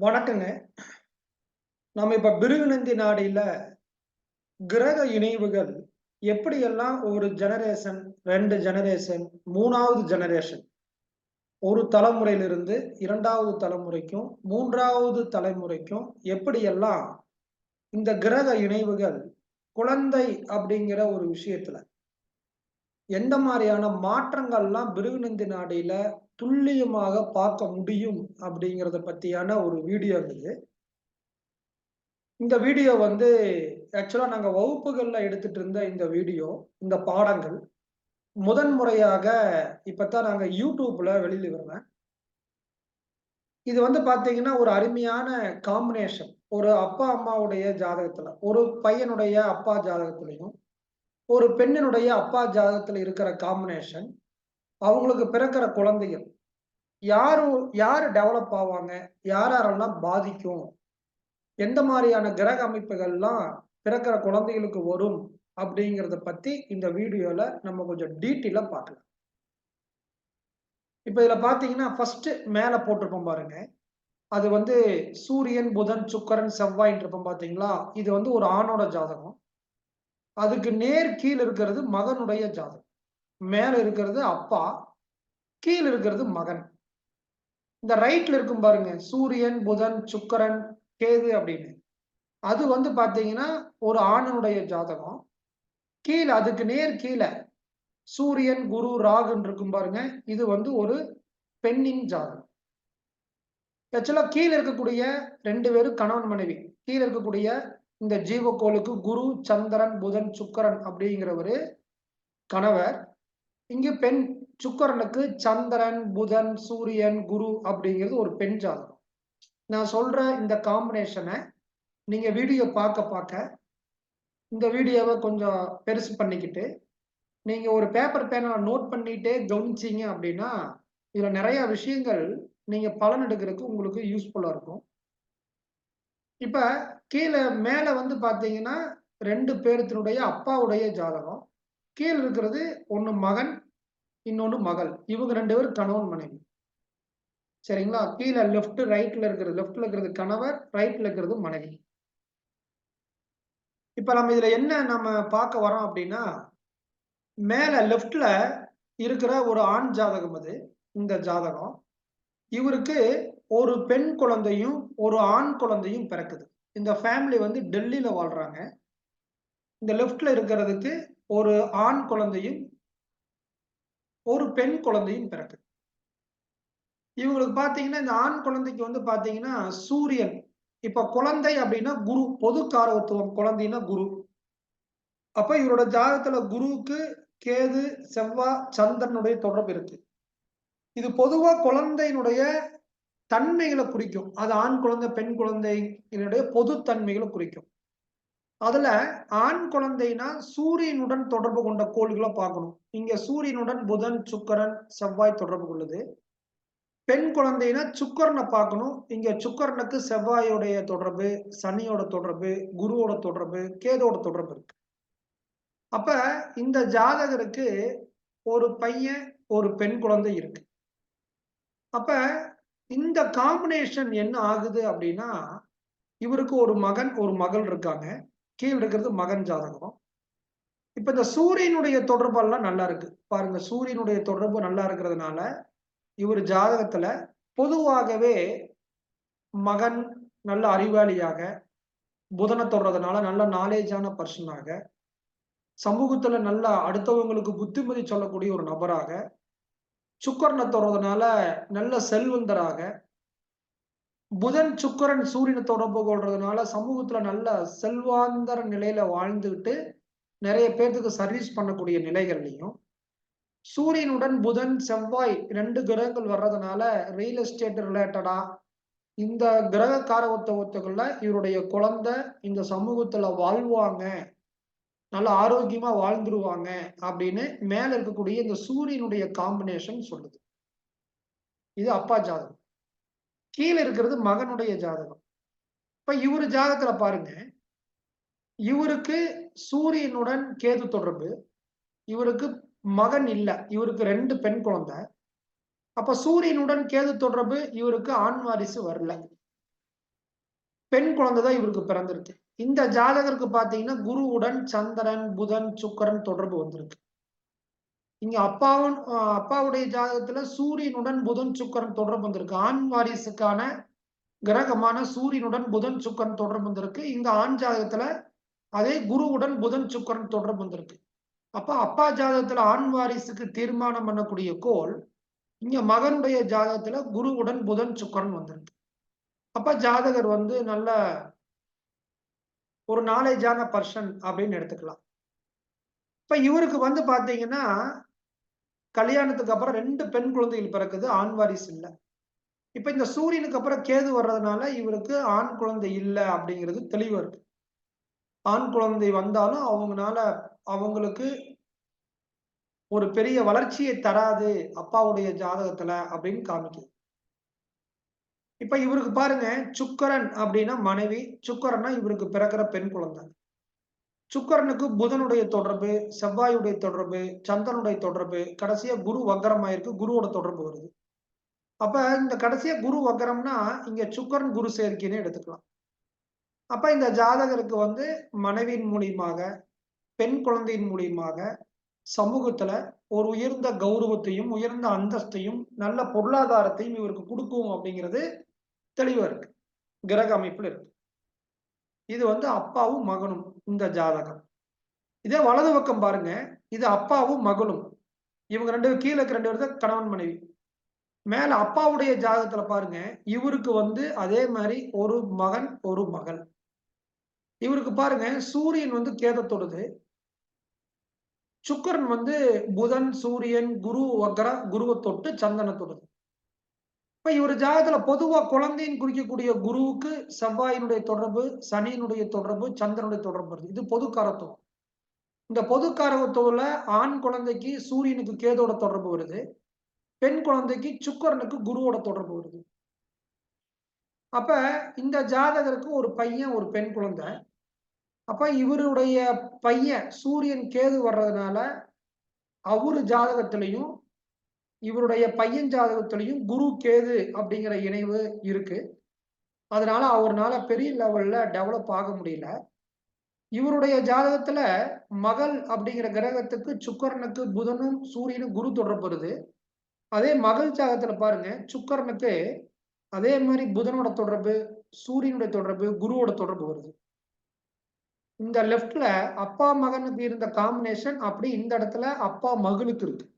வணக்கங்க. நம்ம இப்ப பிருகுநந்தி நாடியில கிரக இணைவுகள் எப்படியெல்லாம் ஒரு ஜெனரேஷன், ரெண்டு ஜெனரேஷன், மூணாவது ஜெனரேஷன் ஒரு தலைமுறையிலிருந்து இரண்டாவது தலைமுறைக்கும், மூன்றாவது தலைமுறைக்கும் எப்படியெல்லாம் இந்த கிரக இணைவுகள் குழந்தை அப்படிங்கிற ஒரு விஷயத்துல எந்த மாதிரியான மாற்றங்கள்லாம் பிருகுநந்தி நாடியில துல்லியமாக பார்க்க முடியும் அப்படிங்கிறத பத்தியான ஒரு வீடியோ இது. இந்த வீடியோ வந்து ஆக்சுவலா நாங்க வகுப்புகள்ல எடுத்துட்டு இருந்த இந்த வீடியோ, இந்த பாடங்கள் முதன் முறையாக இப்பத்தான் நாங்க யூடியூப்ல வெளியில வருவேன் இது வந்து பாத்தீங்கன்னா ஒரு அருமையான காம்பினேஷன். ஒரு அப்பா, அம்மாவுடைய ஜாதகத்துல, ஒரு பையனுடைய அப்பா ஜாதகத்திலையும் ஒரு பெண்ணினுடைய அப்பா ஜாதகத்துல இருக்கிற காம்பினேஷன், அவங்களுக்கு பிறக்கிற குழந்தைகள், யாரு யாரு டெவலப் ஆவாங்க? யார் யாரெல்லாம் பாதிக்கும்? எந்த மாதிரியான கிரக அமைப்புகள்லாம் பிறக்கிற குழந்தைகளுக்கு வரும்? அப்படிங்கிறத பத்தி இந்த வீடியோல நம்ம கொஞ்சம் டீட்டெயிலா பார்க்கலாம். இப்ப இதுல பார்த்தீங்கன்னா, ஃபர்ஸ்ட் மேல போட்டிருப்போம் பாருங்க. அது வந்து சூரியன், புதன், சுக்கரன் செவ்வாயின் இருப்போம் பார்த்தீங்களா? இது வந்து ஒரு ஆணோட ஜாதகம். அதுக்கு நேர் கீழ் இருக்கிறது மகனுடைய ஜாதகம். மேல இருக்கிறது அப்பா, கீழ் இருக்கிறது மகன். இந்த ரைட்ல இருக்கும் பாருங்க. சூரியன், புதன், சுக்கரன் கேது அப்படின்னு. அது வந்து பார்த்தீங்கன்னா, ஒரு ஆணனுடைய ஜாதகம். கீழே அதுக்கு நேர் கீழே சூரியன், குரு, ராகுன்னு இருக்கும் பாருங்க. இது வந்து ஒரு பெண்ணின் ஜாதகம். ஆக்சுவலா கீழே இருக்கக்கூடிய ரெண்டு பேரும் கணவன், மனைவி. கீழே இருக்கக்கூடிய இந்த ஜீவக்கோளுக்கு குரு, சந்திரன், புதன், சுக்கரன் அப்படிங்கிற ஒரு கணவர். இங்கு பெண் சுக்கரனுக்கு சந்திரன், புதன், சூரியன், குரு அப்படிங்கிறது ஒரு பெண் ஜாதகம். நான் சொல்ற இந்த காம்பினேஷனை நீங்க வீடியோ பார்க்க பார்க்க, இந்த வீடியோவை கொஞ்சம் பெருசு பண்ணிக்கிட்டு, நீங்க ஒரு பேப்பர் பேனை நோட் பண்ணிட்டே கவனிச்சீங்க அப்படின்னா, இதுல நிறைய விஷயங்கள் நீங்க பலன் எடுக்கிறதுக்கு உங்களுக்கு யூஸ்ஃபுல்லா இருக்கும். இப்ப கீழே மேல வந்து பார்த்தீங்கன்னா, 2 பேர்த்தினுடைய அப்பாவுடைய ஜாதகம். கீழே இருக்கிறது ஒண்ணு மகன், இன்னொன்னு மகள். இவங்க ரெண்டு பேரும் கணவன், மனைவி. சரிங்களா? கீழே லெஃப்ட், ரைட்ல இருக்கிறது லெஃப்ட்ல இருக்கிறது கணவர், ரைட்ல இருக்கிறது மனைவி. இப்ப நம்ம இதுல என்ன நம்ம பார்க்க வரோம் அப்படின்னா, மேல லெஃப்ட்ல இருக்கிற ஒரு ஆண் ஜாதகம் அது. இந்த ஜாதகம். இவருக்கு ஒரு பெண் குழந்தையும், ஒரு ஆண் குழந்தையும் பிறக்குது. இந்த ஃபேமிலி வந்து டெல்லியில் வாழ்றாங்க. இந்த லெஃப்ட்ல இருக்கிறதுக்கு ஒரு ஆண் குழந்தையும், ஒரு பெண் குழந்தையும் பிறக்குது. இவங்களுக்கு பார்த்தீங்கன்னா, இந்த ஆண் குழந்தைக்கு வந்து பார்த்தீங்கன்னா, சூரியன். இப்ப குழந்தை அப்படின்னா குரு. பொது காரகத்துவம் குழந்தைன்னா குரு. அப்ப இவரோட ஜாதகத்துல குருவுக்கு கேது, செவ்வாய், சந்திரனுடைய தொடர்பு இருக்கு. இது பொதுவா குழந்தையினுடைய தன்மைகளை குறிக்கும். அது ஆண் குழந்தை, பெண் குழந்தையினுடைய பொது தன்மைகளை குறிக்கும். அதுல ஆண் குழந்தைன்னா சூரியனுடன் தொடர்பு கொண்ட கோள்களை பார்க்கணும். இங்க சூரியனுடன் புதன், சுக்கரன் செவ்வாய் தொடர்பு கொள்ளுது. பெண் குழந்தைன்னா சுக்கரனை பார்க்கணும். இங்க சுக்கரனுக்கு செவ்வாயோடைய தொடர்பு, சனியோட தொடர்பு, குருவோட தொடர்பு, கேதோட தொடர்பு இருக்கு. அப்ப இந்த ஜாதகருக்கு ஒரு பையன், ஒரு பெண் குழந்தை இருக்கு. அப்ப இந்த காம்பினேஷன் என்ன ஆகுது அப்படின்னா, இவருக்கு ஒரு மகன், ஒரு மகள் இருக்காங்க. கீழ் இருக்கிறது மகன் ஜாதகம். இப்ப இந்த சூரியனுடைய தொடர்பெல்லாம் நல்லா இருக்கு. பாருங்க சூரியனுடைய தொடர்பு நல்லா இருக்கிறதுனால, இவர் ஜாதகத்துல பொதுவாகவே மகன் நல்ல அறிவாளியாக, புதனை தொடர்றதுனால நல்ல நாலேஜான பர்சனாக சமூகத்துல நல்லா அடுத்தவங்களுக்கு புத்திமதி சொல்லக்கூடிய ஒரு நபராக, சுக்கரனை தொடுறதுனால நல்ல செல்வந்தராக, புதன், சுக்கிரன், சூரியனை தொடர்பு கொள்றதுனால சமூகத்துல நல்ல செல்வாந்தர நிலையில வாழ்ந்துகிட்டு, நிறைய பேர்த்துக்கு சர்வீஸ் பண்ணக்கூடிய நிலைகள்லையும் சூரியனுடன் புதன், செவ்வாய் ரெண்டு கிரகங்கள் வர்றதுனால ரியல் எஸ்டேட் ரிலேட்டடா இந்த கிரக காரகத்துவத்துக்குள்ள இவருடைய குழந்தை இந்த சமூகத்துல வாழ்வாங்க. நல்ல ஆரோக்கியமா வாழ்ந்துருவாங்க அப்படின்னு மேல இருக்கக்கூடிய இந்த சூரியனுடைய காம்பினேஷன் சொல்லுது. இது அப்பா ஜாதகம். கீழே இருக்கிறது மகனுடைய ஜாதகம். இப்ப இவரு ஜாதகத்துல பாருங்க. இவருக்கு சூரியனுடன் கேது தொடர்பு. இவருக்கு மகன் இல்லை இவருக்கு ரெண்டு பெண் குழந்தை. அப்ப சூரியனுடன் கேது தொடர்பு இவருக்கு ஆண் வாரிசு வரல. பெண் குழந்தை தான் இவருக்கு பிறந்திருக்கு இந்த ஜாதகருக்கு பாத்தீங்கன்னா குருவுடன் சந்திரன் புதன் சுக்கரன் தொடர்பு வந்திருக்கு. இங்க அப்பாவும் அப்பாவுடைய ஜாதகத்துல சூரியனுடன் புதன் சுக்கரன் தொடர்பு வந்திருக்கு. ஆண் வாரிசுக்கான கிரகமான சூரியனுடன் புதன் சுக்கரன் தொடர்பு வந்திருக்கு. இங்க ஆண் ஜாதகத்துல அதே குருவுடன் புதன் சுக்கரன் தொடர்பு வந்திருக்கு. அப்ப அப்பா ஜாதகத்துல ஆண் வாரிசுக்கு தீர்மானம் பண்ணக்கூடிய கோல் இங்க மகனுடைய ஜாதகத்துல குருவுடன் புதன் சுக்கரன் வந்திருக்கு. அப்ப ஜாதகர் வந்து நல்ல ஒரு நாலேஜான பர்சன் அப்படின்னு எடுத்துக்கலாம். இப்ப இவருக்கு வந்து பாத்தீங்கன்னா கல்யாணத்துக்கு அப்புறம் ரெண்டு பெண் குழந்தைகள் பிறக்குது ஆண் வாரிசு இல்லை. இப்ப இந்த சூரியனுக்கு அப்புறம் கேது வர்றதுனால இவருக்கு ஆண் குழந்தை இல்லை அப்படிங்கிறது தெளிவா இருக்கு. ஆண் குழந்தை வந்தாலும் அவங்கனால அவங்களுக்கு ஒரு பெரிய வளர்ச்சியை தராது அப்பாவுடைய ஜாதகத்துல அப்படின்னு காமிக்குது. இப்ப இவருக்கு பாருங்க சுக்கரன் அப்படின்னா மனைவி சுக்கரன்னா இவருக்கு பிறக்கிற பெண் குழந்தை. சுக்கரனுக்கு புதனுடைய தொடர்பு செவ்வாயுடைய தொடர்பு சந்திரனுடைய தொடர்பு கடைசியா குரு வக்கரமாயிருக்கு குருவோட தொடர்பு வருது. அப்ப இந்த கடைசியா குரு வக்கரம்னா இங்க சுக்கரன் குரு சேர்க்கைன்னு எடுத்துக்கலாம். அப்ப இந்த ஜாதகருக்கு வந்து மனைவியின் மூலியமாக பெண் குழந்தையின் மூலியமாக சமூகத்துல ஒரு உயர்ந்த கௌரவத்தையும் உயர்ந்த அந்தஸ்தையும் நல்ல பொருளாதாரத்தையும் இவருக்கு கொடுக்கும் அப்படிங்கிறது தெளிவா இருக்கு. கிரக அமைப்புல இருக்கு. இது வந்து அப்பாவும் மகனும் இந்த ஜாதகம். இதே வலது பக்கம் பாருங்க. இது அப்பாவும் மகளும். இவங்க ரெண்டு கீழே இருக்க ரெண்டு பேர் தான் கணவன் மனைவி. மேல அப்பாவுடைய ஜாதகத்துல பாருங்க. இவருக்கு வந்து அதே மாதிரி ஒரு மகன் ஒரு மகள். இவருக்கு பாருங்க. சூரியன் வந்து கேதத்தொடுது. சுக்கரன் வந்து புதன் சூரியன் குரு வக்கர குருவை தொட்டு சந்தன தொடுது இப்ப இவர் ஜாதகத்துல பொதுவா குழந்தையின் குறிக்கக்கூடிய குருவுக்கு செவ்வாயினுடைய தொடர்பு சனியினுடைய தொடர்பு சந்திரனுடைய தொடர்பு வருது. இது பொது காரத்துவம். இந்த பொது காரகத்துவத்துல ஆண் குழந்தைக்கு சூரியனுக்கு கேதோட தொடர்பு வருது. பெண் குழந்தைக்கு சுக்கரனுக்கு குருவோட தொடர்பு வருது. அப்ப இந்த ஜாதகருக்கு ஒரு பையன் ஒரு பெண் குழந்தை. அப்ப இவருடைய பையன் சூரியன் கேது வர்றதுனால அவரு ஜாதகத்திலையும் இவருடைய பையன் ஜாதகத்திலையும் குரு கேது அப்படிங்கிற இணைவு இருக்கு. அதனால அவர்னால பெரிய லெவல்ல டெவலப் ஆக முடியல. இவருடைய ஜாதகத்துல மகள் அப்படிங்கிற கிரகத்துக்கு சுக்கரனுக்கு புதனும் சூரியனும் குரு தொடர்பு வருது. அதே மகள் ஜாதகத்துல பாருங்க சுக்கரனுக்கு அதே மாதிரி புதனோட தொடர்பு சூரியனுடைய தொடர்பு குருவோட தொடர்பு வருது. இந்த லெஃப்ட்ல அப்பா மகனுக்கு இருந்த காம்பினேஷன் அப்படி இந்த இடத்துல அப்பா மகளுக்கு இருக்கு.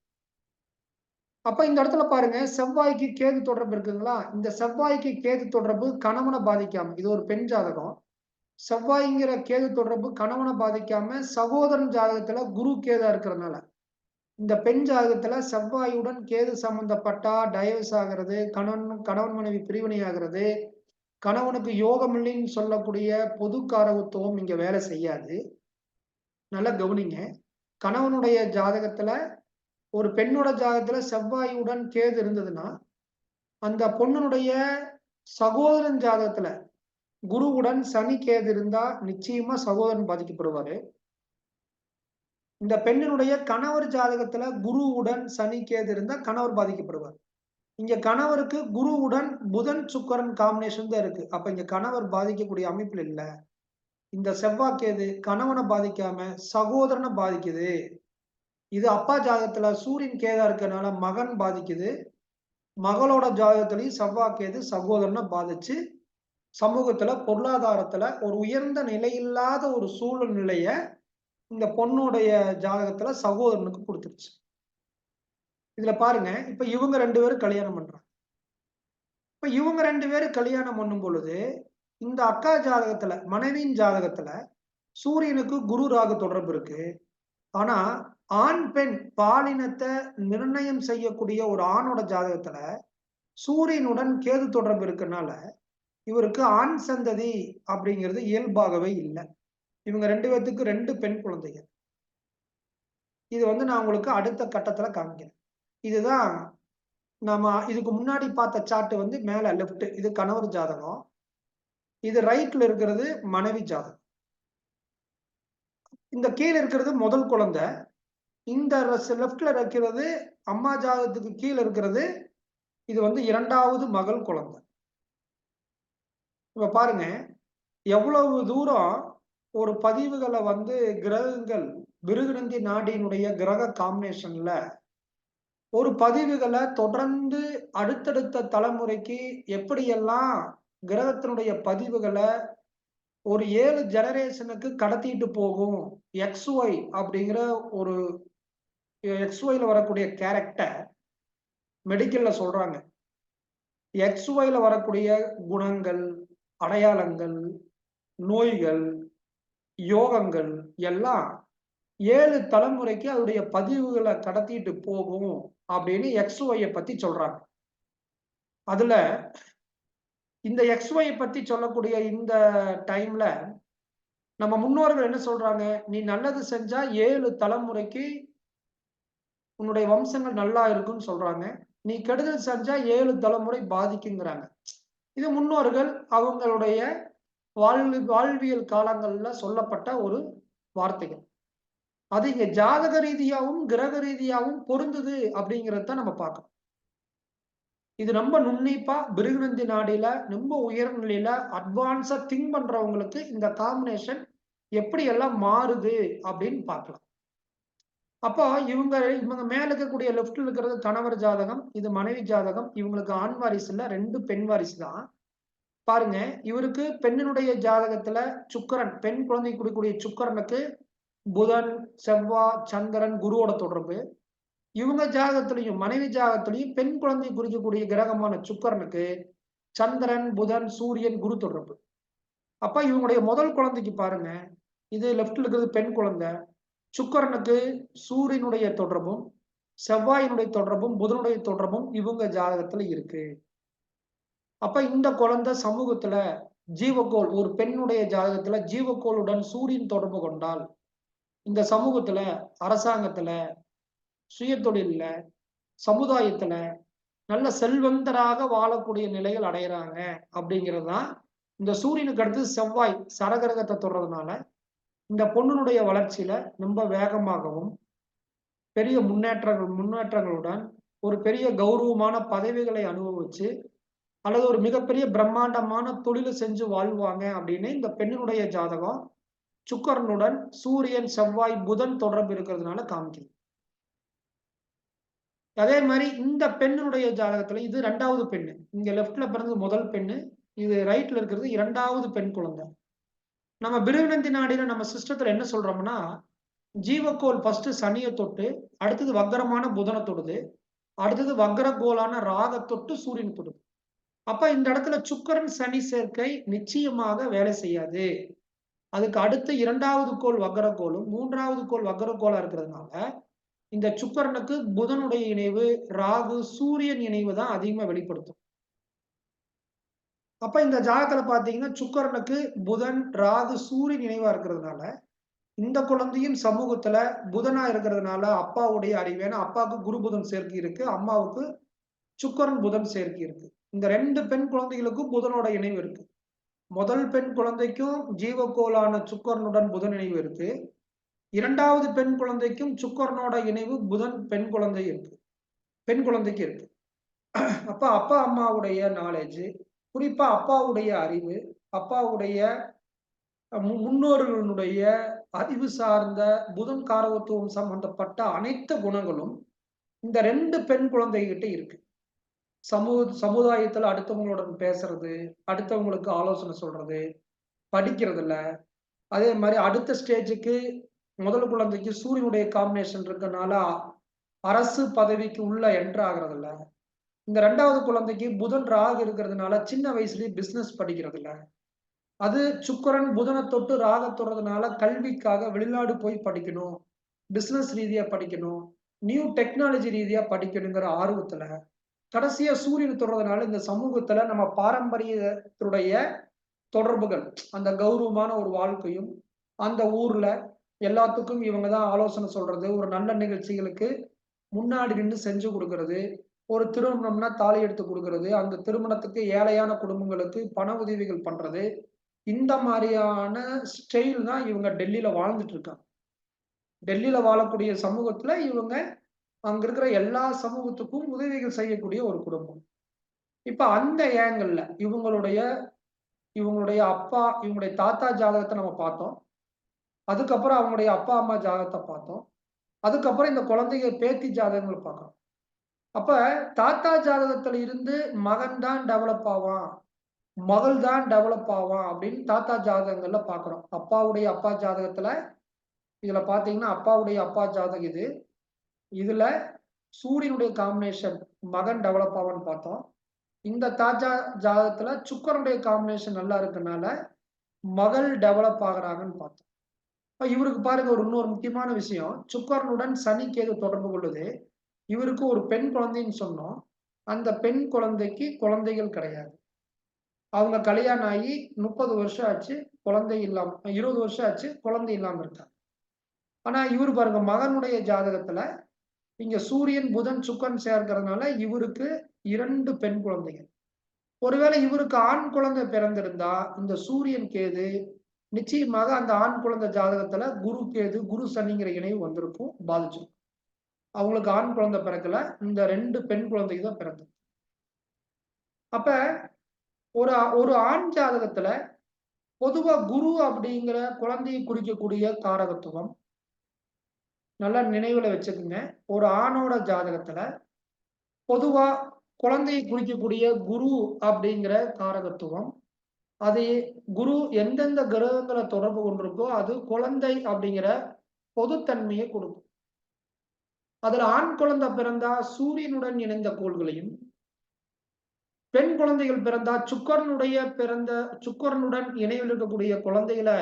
அப்ப இந்த இடத்துல பாருங்க செவ்வாய்க்கு கேது தொடர்பு இருக்குங்களா? இந்த செவ்வாய்க்கு கேது தொடர்பு கணவனை பாதிக்காம இது ஒரு பெண் ஜாதகம். செவ்வாய்ங்கிற கேது தொடர்பு கணவனை பாதிக்காம சகோதரன் ஜாதகத்துல குரு கேதா இருக்கிறதுனால. இந்த பெண் ஜாதகத்துல செவ்வாயுடன் கேது சம்பந்தப்பட்டா டைவர்ஸ் ஆகிறது கணவன் கணவன் மனைவி பிரிவினை ஆகிறது கணவனுக்கு யோகமில்லைன்னு சொல்லக்கூடிய பொது காரகத்துவம் இங்க வேலை செய்யாது. நல்லா கவனிங்க. கணவனுடைய ஜாதகத்துல ஒரு பெண்ணோட ஜாதகத்துல செவ்வாயுடன் கேது இருந்ததுன்னா அந்த பொண்ணுடைய சகோதரன் ஜாதகத்துல குருவுடன் சனி கேது இருந்தா நிச்சயமா சகோதரன் பாதிக்கப்படுவாரு. இந்த பெண்ணினுடைய கணவர் ஜாதகத்துல குருவுடன் சனி கேது இருந்தா கணவர் பாதிக்கப்படுவார். இங்க கணவருக்கு குருவுடன் புதன் சுக்கரன் காம்பினேஷன் தான் இருக்கு. அப்ப இங்க கணவர் பாதிக்கக்கூடிய அமைப்புல இல்ல. இந்த செவ்வாய்க்கேது கணவனை பாதிக்காம சகோதரனை பாதிக்குது. இது அப்பா ஜாதகத்துல சூரியன் கேதா இருக்கனால மகன் பாதிக்குது. மகளோட ஜாதகத்திலையும் செவ்வாக்கேது சகோதரனை பாதிச்சு சமூகத்துல பொருளாதாரத்துல ஒரு உயர்ந்த நிலையில்லாத ஒரு சூழ்நிலைய இந்த பொண்ணுடைய ஜாதகத்துல சகோதரனுக்கு கொடுத்துருச்சு. இதுல பாருங்க இப்ப இவங்க ரெண்டு பேரும் கல்யாணம் பண்றாங்க. இப்ப இவங்க ரெண்டு பேரும் கல்யாணம் பண்ணும் பொழுது இந்த அக்கா ஜாதகத்துல மனைவியின் ஜாதகத்துல சூரியனுக்கு குரு ராகு தொடர்பு இருக்கு. ஆனா ஆண் பெண் பாலினத்தை நிர்ணயம் செய்யக்கூடிய ஒரு ஆணோட ஜாதகத்துல சூரியனுடன் கேது தொடர்பு இருக்கனால இவருக்கு ஆண் சந்ததி அப்படிங்கிறது இயல்பாகவே இல்லை. இவங்க ரெண்டு பேர்த்துக்கு ரெண்டு பெண் குழந்தைகள். இது வந்து நான் உங்களுக்கு அடுத்த கட்டத்துல காமிக்கிறேன். இதுதான் நம்ம இதுக்கு முன்னாடி பார்த்த சார்ட் வந்து மேல லெஃப்ட் இது கணவர் ஜாதகம். இது ரைட்ல இருக்கிறது மனைவி ஜாதகம். இந்த கீழே இருக்கிறது முதல் குழந்தை. இந்த லெஃப்ட்ல இருக்கிறது அம்மா ஜாதகத்துக்கு கீழே இருக்கிறது. இது வந்து இரண்டாவது மகள் குழந்தை. இப்ப பாருங்க எவ்வளவு தூரம் ஒரு பதிவுகளை வந்து கிரகங்கள் மிருகநந்தி நாடியினுடைய கிரக காம்பினேஷன்ல ஒரு பதிவுகளை தொடர்ந்து அடுத்தடுத்த தலைமுறைக்கு எப்படியெல்லாம் கிரகத்தினுடைய பதிவுகளை ஒரு ஏழு ஜெனரேஷனுக்கு கடத்திட்டு போகும். எக்ஸ்-ஒய் அப்படிங்கிற ஒரு எக்ஸ்-ஒய்ல வரக்கூடிய கேரக்டர் மெடிக்கல்ல சொல்றாங்க. எக்ஸ்-ஒய்ல வரக்கூடிய குணங்கள், அடையாளங்கள், நோய்கள், யோகங்கள் எல்லாம் ஏழு தலைமுறைக்கு அதனுடைய பதிவுகளை கடத்திட்டு போகும் அப்படின்னு எக்ஸ் ஒய்யை பத்தி சொல்றாங்க. அதுல இந்த எக்ஸ் ஒய் பத்தி சொல்லக்கூடிய இந்த டைம்ல நம்ம முன்னோர்கள் என்ன சொல்றாங்க? "நீ நல்லது செஞ்சா ஏழு தலைமுறைக்கு உன்னுடைய வம்சங்கள் நல்லா இருக்கும்னு சொல்றாங்க. நீ கெடுதல் செஞ்சா ஏழு தலைமுறை பாதிக்குங்கிறாங்க." இது முன்னோர்கள் அவங்களுடைய வாழ்வு வாழ்வியல் காலங்கள்ல சொல்லப்பட்ட ஒரு வார்த்தைகள். அது இங்க ஜாதக ரீதியாகவும் கிரக ரீதியாகவும் பொருந்துது அப்படிங்கிறத நம்ம பார்க்கணும். இது ரொம்ப நுண்ணிப்பா பிருகுநந்தி நாடியில ரொம்ப உயர் நிலையில அட்வான்ஸா திங்க் பண்றவங்களுக்கு இந்த காம்பினேஷன் எப்படி எல்லாம் மாறுது அப்படின்னு பார்க்கலாம். அப்போ இவங்க இவங்க மேல இருக்கக்கூடிய லெஃப்ட்ல இருக்கிறது கணவர் ஜாதகம். இது மனைவி ஜாதகம். இவங்களுக்கு ஆண் வாரிசு இல்ல. ரெண்டு பெண் வாரிசு தான். பாருங்க, இவருக்கு பெண்ணினுடைய ஜாதகத்துல சுக்கரன் பெண் குழந்தை கொடுக்கக்கூடிய சுக்கரனுக்கு புதன், செவ்வாய், சந்திரன், குருவோட தொடர்பு. இவங்க ஜாதகத்திலயும், மனைவி ஜாகத்துலையும் பெண் குழந்தை குறிக்கக்கூடிய கிரகமான சுக்கரனுக்கு சந்திரன், புதன், சூரியன், குரு தொடர்பு. அப்ப இவங்களுடைய முதல் குழந்தைக்கு பாருங்க, இது லெஃப்ட்ல இருக்கிறது பெண் குழந்தை. சுக்கரனுக்கு சூரியனுடைய தொடர்பும், செவ்வாயினுடைய தொடர்பும், புதனுடைய தொடர்பும் இவங்க ஜாதகத்துல இருக்கு. அப்ப இந்த குழந்தை சமூகத்துல ஜீவக்கோள் ஒரு பெண்ணுடைய ஜாதகத்துல ஜீவக்கோளுடன் சூரியன் தொடர்பு கொண்டால், இந்த சமூகத்துல, அரசாங்கத்துல, சுயதொழில்ல, சமுதாயத்துல நல்ல செல்வந்தராக வாழக்கூடிய நிலைகள் அடையிறாங்க அப்படிங்கிறது தான் இந்த சூரியனுக்கு அடுத்து செவ்வாய் சரகிரகத்தை தொடுறதுனால, இந்த பொண்ணுனுடைய வளர்ச்சியில ரொம்ப வேகமாகவும், பெரிய முன்னேற்றங்கள் முன்னேற்றங்களுடன் ஒரு பெரிய கௌரவமான பதவிகளை அனுபவிச்சு, அல்லது ஒரு மிகப்பெரிய பிரம்மாண்டமான தொழிலை செஞ்சு வாழ்வாங்க அப்படின்னு இந்த பெண்ணினுடைய ஜாதகம் சுக்கரனுடன் சூரியன், செவ்வாய், புதன் தொடர்பு இருக்கிறதுனால காமிக்குது. அதே மாதிரி இந்த பெண்ணுடைய ஜாதகத்துல இது ரெண்டாவது பெண்ணு. இங்க லெப்ட்ல பிறந்தது முதல் பெண்ணு. இது ரைட்ல இருக்கிறது இரண்டாவது பெண் குழந்தை. நம்ம பிருகுநந்தி நாடியில நம்ம சிஸ்டத்துல என்ன சொல்றோம்னா, ஜீவக்கோல் ஃபர்ஸ்ட் சனியை தொட்டு, அடுத்தது வக்கரமான புதனை தொடுது. அடுத்தது வக்கரகோலான ராக தொட்டு சூரியன் தொடுது. அப்ப இந்த இடத்துல சுக்கரன் சனி சேர்க்கை நிச்சயமாக வேலை செய்யாது. அதுக்கு அடுத்து இரண்டாவது கோள் வக்கரகோளும், 3வது கோள் வக்கரகோலா இருக்கிறதுனால, இந்த சுக்கரனுக்கு புதனுடைய இணைவு, ராகு, சூரியன் இணைவு தான் அதிகமா வெளிப்படுத்தும். அப்ப இந்த ஜாதகத்துல பார்த்தீங்கன்னா, சுக்கரனுக்கு புதன், ராகு, சூரியன் இணைவா இருக்கிறதுனால, இந்த குழந்தையும் சமூகத்துல புதனா இருக்கிறதுனால அப்பாவுடைய அறிவு ஏன்னா அப்பாவுக்கு குரு புதன் சேர்க்கை இருக்கு. அம்மாவுக்கு சுக்கரன் புதன் சேர்க்கை இருக்கு. இந்த ரெண்டு பெண் குழந்தைகளுக்கும் புதனோட இணைவு இருக்கு. முதல் பெண் குழந்தைக்கும் ஜீவக்கோளான சுக்கரனுடன் புதன் இணைவு இருக்கு. இரண்டாவது பெண் குழந்தைக்கும் சுக்கரனோட இணைவு புதன் பெண் குழந்தை இருக்கு. பெண் குழந்தைக்கு இருக்கு. அப்ப அப்பா, அம்மாவுடைய நாலேஜ் குறிப்பா அப்பாவுடைய அறிவு, அப்பாவுடைய முன்னோர்களுடைய அறிவு சார்ந்த புதன் காரகத்துவம் சம்பந்தப்பட்ட அனைத்து குணங்களும் இந்த ரெண்டு பெண் குழந்தைகிட்ட இருக்கு. சமூ சமுதாயத்துல அடுத்தவங்களுடன் பேசுறது, அடுத்தவங்களுக்கு ஆலோசனை சொல்றது, படிக்கிறதுல, அதே மாதிரி அடுத்த ஸ்டேஜுக்கு முதல் குழந்தைக்கு சூரியனுடைய காம்பினேஷன் இருக்கனால, அரசு பதவிக்கு உள்ள என்டர் ஆகுறதுல, இந்த ரெண்டாவது குழந்தைக்கு புதன், ராகு இருக்கிறதுனால சின்ன வயசுலயே பிசினஸ் படிக்கிறதுல, அது சுக்கிரன் புதனை தொட்டு ராக தொடுறதுனால கல்விக்காக வெளிநாடு போய் படிக்கணும். பிசினஸ் ரீதியா படிக்கணும். நியூ டெக்னாலஜி ரீதியா படிக்கணுங்கிற ஆர்வத்துல, கடைசியா சூரியன் தொடுறதுனால இந்த சமூகத்துல நம்ம பாரம்பரியத்துடைய தொடர்புகள், அந்த கௌரவமான ஒரு வாழ்க்கையும், அந்த ஊர்ல எல்லாத்துக்கும் இவங்க தான் ஆலோசனை சொல்றது, ஒரு நல்ல நிகழ்ச்சிகளுக்கு முன்னாடி நின்று செஞ்சு கொடுக்கறது. ஒரு திருமணம்னா தாலி எடுத்து கொடுக்கறது. அந்த திருமணத்துக்கு ஏழையான குடும்பங்களுக்கு பண உதவிகள் பண்றது, இந்த மாதிரியான ஸ்டைல் தான் இவங்க டெல்லியில வாழ்ந்துட்டு இருக்காங்க. டெல்லியில வாழக்கூடிய சமூகத்துல இவங்க அங்க இருக்கிற எல்லா சமூகத்துக்கும் உதவிகள் செய்யக்கூடிய ஒரு குடும்பம். இப்ப அந்த ஏங்கல்ல இவங்களுடைய இவங்களுடைய அப்பா இவங்களுடைய தாத்தா ஜாதகத்தை நம்ம பார்த்தோம். அதுக்கப்புறம் அவங்களுடைய அப்பா அம்மா ஜாதகத்தை பார்த்தோம். அதுக்கப்புறம் இந்த குழந்தைங்க பேத்தி ஜாதகங்கள் பார்க்கணும் அப்ப தாத்தா ஜாதகத்துல இருந்து மகன் தான் டெவலப் ஆவான் மகள் தான் டெவலப் ஆவான் அப்படின்னு தாத்தா ஜாதகங்கள்ல பாக்குறோம் அப்பாவுடைய அப்பா ஜாதகத்துல இதுல பாத்தீங்கன்னா அப்பாவுடைய அப்பா ஜாதகம் இது. இதுல சூரியனுடைய காம்பினேஷன் மகன் டெவலப் ஆவான்னு பார்த்தோம். இந்த தாஜா ஜாதகத்துல சுக்கரனுடைய காம்பினேஷன் நல்லா இருக்கனால மகள் டெவலப் ஆகுறாங்கன்னு பார்த்தோம். இவருக்கு பாருங்க ஒரு இன்னொரு முக்கியமான விஷயம். சுக்கரனுடன் சனி கேது தொடர்பு கொள்ளுது. இவருக்கு ஒரு பெண் குழந்தைன்னு சொன்னோம். அந்த பெண் குழந்தைக்கு குழந்தைகள் கிடையாது. அவங்க கல்யாணம் ஆகி முப்பது வருஷம் ஆச்சு குழந்தை இல்லாம இருபது வருஷம் ஆச்சு குழந்தை இல்லாம இருக்காங்க. ஆனா இவர் பாருங்க மகனுடைய ஜாதகத்துல இங்க சூரியன் புதன் சுக்கன் சேர்க்கிறதுனால இவருக்கு இரண்டு பெண் குழந்தைகள். ஒருவேளை இவருக்கு ஆண் குழந்தை பிறந்திருந்தா இந்த சூரியன் கேது நிச்சயமாக அந்த ஆண் குழந்தை ஜாதகத்துல குரு கேது குரு சனிங்கிற இணைவு வந்திருக்கும் பாதிச்சிருக்கும். அவங்களுக்கு ஆண் குழந்தை பிறக்கல இந்த ரெண்டு பெண் குழந்தைக்கு தான் பிறந்தது. அப்ப ஒரு ஒரு ஆண் ஜாதகத்துல பொதுவா குரு அப்படிங்கிற குழந்தையை குறிக்கக்கூடிய காரகத்துவம் நல்லா நினைவுல வச்சுக்கோங்க. ஒரு ஆணோட ஜாதகத்துல பொதுவா குழந்தையை குறிக்கக்கூடிய குரு அப்படிங்கிற காரகத்துவம் அது குரு எந்தெந்த கிரகங்களை தொடர்பு கொண்டிருக்கோ அது குழந்தை அப்படிங்கிற பொதுத்தன்மையை கொடுக்கும். அதுல ஆண் குழந்தை பிறந்தா சூரியனுடன் இணைந்த கோள்களையும் பெண் குழந்தைகள் பிறந்தா சுக்கரனுடைய பிறந்த சுக்கரனுடன் இணைவில் இருக்கக்கூடிய குழந்தைகளை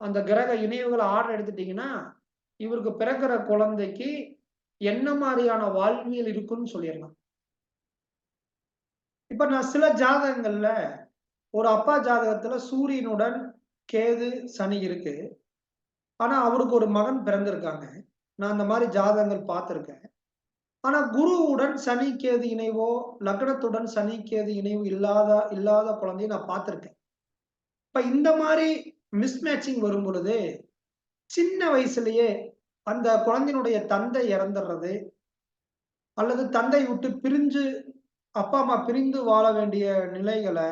அந்த கிரக இணைவுகளை ஆர்டர் எடுத்துட்டீங்கன்னா இவருக்கு பிறக்கிற குழந்தைக்கு என்ன மாதிரியான வாழ்வியல் இருக்குன்னு சொல்லிடலாம். இப்ப நான் சில ஜாதகங்கள்ல ஒரு அப்பா ஜாதகத்துல சூரியனுடன் கேது சனி இருக்கு. ஆனா அவருக்கு ஒரு மகன் பிறந்திருக்காங்க. நான் அந்த மாதிரி ஜாதகங்கள் பார்த்துருக்கேன். ஆனா குருவுடன் சனி கேது இணைவோ லக்னத்துடன் சனி கேது இணைவு இல்லாத இல்லாத குழந்தைய நான் பார்த்துருக்கேன். இப்ப இந்த மாதிரி மிஸ்மேட்சிங் வரும் பொழுது சின்ன வயசுலயே அந்த குழந்தையினுடைய தந்தை இறந்துடுறது அல்லது தந்தை விட்டு பிரிஞ்சு அப்பா அம்மா பிரிந்து வாழ வேண்டிய நிலைகளை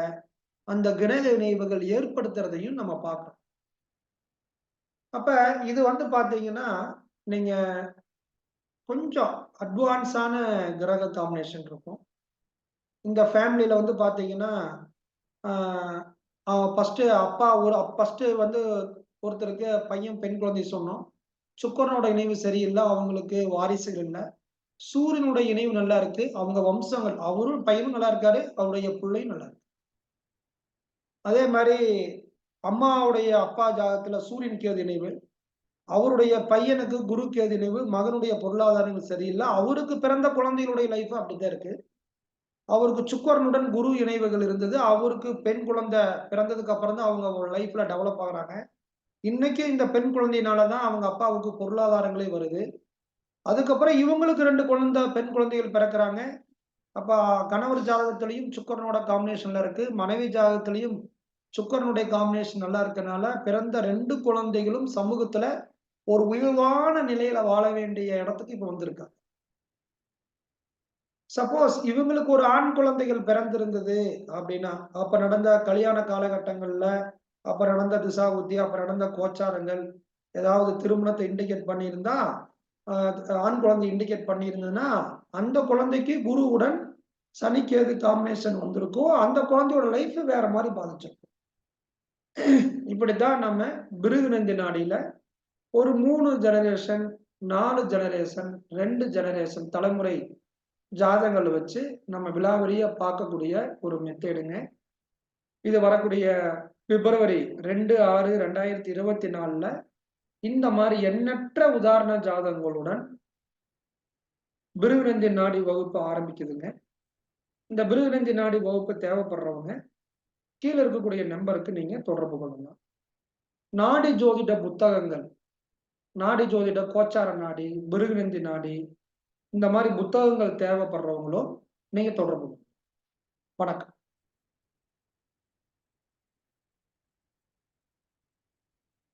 அந்த கிரக இணைவுகள் ஏற்படுத்துறதையும் நம்ம பார்க்கணும். அப்ப இது வந்து பாத்தீங்கன்னா நீங்க கொஞ்சம் அட்வான்ஸான கிரக காம்பினேஷன் இருக்கும். இந்த ஃபேமிலியில வந்து பாத்தீங்கன்னா ஃபர்ஸ்ட் அப்பா ஒரு ஃபர்ஸ்ட் வந்து ஒருத்தருக்கு பையன் பெண் குழந்தை சொன்னோம். சுக்கரனோட இணைவு சரியில்லை அவங்களுக்கு வாரிசுகள் இல்லை. சூரியனுடைய இணைவு நல்லா இருக்கு. அவங்க வம்சங்கள் அவரும் பையனும் நல்லா இருக்காரு அவருடைய பிள்ளையும் நல்லா இருக்கு. அதே மாதிரி அம்மாவுடைய அப்பா ஜாதகத்துல சூரியன் கேது இணைவு அவருடைய பையனுக்கு குரு கேது இணைவு மகனுடைய பொருளாதாரம் சரியில்லை. அவருக்கு பிறந்த குழந்தைகளுடைய லைஃப் அப்படித்தான் இருக்கு. அவருக்கு சுக்கரனுடன் குரு இணைவுகள் இருந்தது. அவருக்கு பெண் குழந்தை பிறந்ததுக்கு அப்புறம் தான் அவங்க லைஃப்ல டெவலப் ஆகுறாங்க. இன்னைக்கு இந்த பெண் குழந்தையினாலதான் அவங்க அப்பாவுக்கு பொருளாதாரங்களே வருது. அதுக்கப்புறம் இவங்களுக்கு ரெண்டு குழந்தை பெண் குழந்தைகள் பிறக்கிறாங்க. அப்ப கணவர் ஜாதகத்திலையும் சுக்கரனோட காம்பினேஷன்ல இருக்கு. மனைவி ஜாதகத்திலையும் சுக்கரனுடைய காம்பினேஷன் நல்லா இருக்கனால பிறந்த ரெண்டு குழந்தைகளும் சமூகத்துல ஒரு உயர்வான நிலையில வாழ வேண்டிய இடத்துக்கு இப்ப வந்திருக்காங்க. சப்போஸ் இவங்களுக்கு ஒரு ஆண் குழந்தைகள் பிறந்திருந்தது அப்படின்னா அப்ப நடந்த கல்யாண காலகட்டங்கள்ல அப்ப நடந்த திசாபுத்தி அப்ப நடந்த கோச்சாரங்கள் ஏதாவது திருமணத்தை இண்டிகேட் பண்ணியிருந்தா ஆண் குழந்தை இண்டிகேட் பண்ணியிருந்ததுன்னா அந்த குழந்தைக்கு குருவுடன் சனிக்கேது காம்பினேஷன் வந்திருக்கும் அந்த குழந்தையோட லைஃப் வேற மாதிரி பாதிச்சிருக்கும். இப்படித்தான் நம்ம பிருகுநந்தி நாடியில ஒரு மூணு ஜெனரேஷன் நாலு ஜெனரேஷன் ரெண்டு ஜெனரேஷன் தலைமுறை ஜாதகங்கள் வச்சு நம்ம விலாவரியா பார்க்கக்கூடிய ஒரு மெத்தேடுங்க இது வரக்கூடிய பிப்ரவரி ரெண்டு ஆறு ரெண்டாயிரத்தி இருபத்தி நாலுல இந்த மாதிரி எண்ணற்ற உதாரண ஜாதகங்களுடன் பிருகுநந்தி நாடி வகுப்பு ஆரம்பிக்குதுங்க. இந்த பிருகுநந்தி நாடி வகுப்பு தேவைப்படுறவங்க கீழே இருக்கக்கூடிய நம்பருக்கு நீங்க தொடர்பு கொள்ளலாம். நாடி ஜோதிட புத்தகங்கள். நாடி ஜோதிட கோச்சார நாடி பிருகுநந்தி நாடி இந்த மாதிரி புத்தகங்கள் தேவைப்படுறவங்களும் நீங்க தொடர்பு வணக்கம்.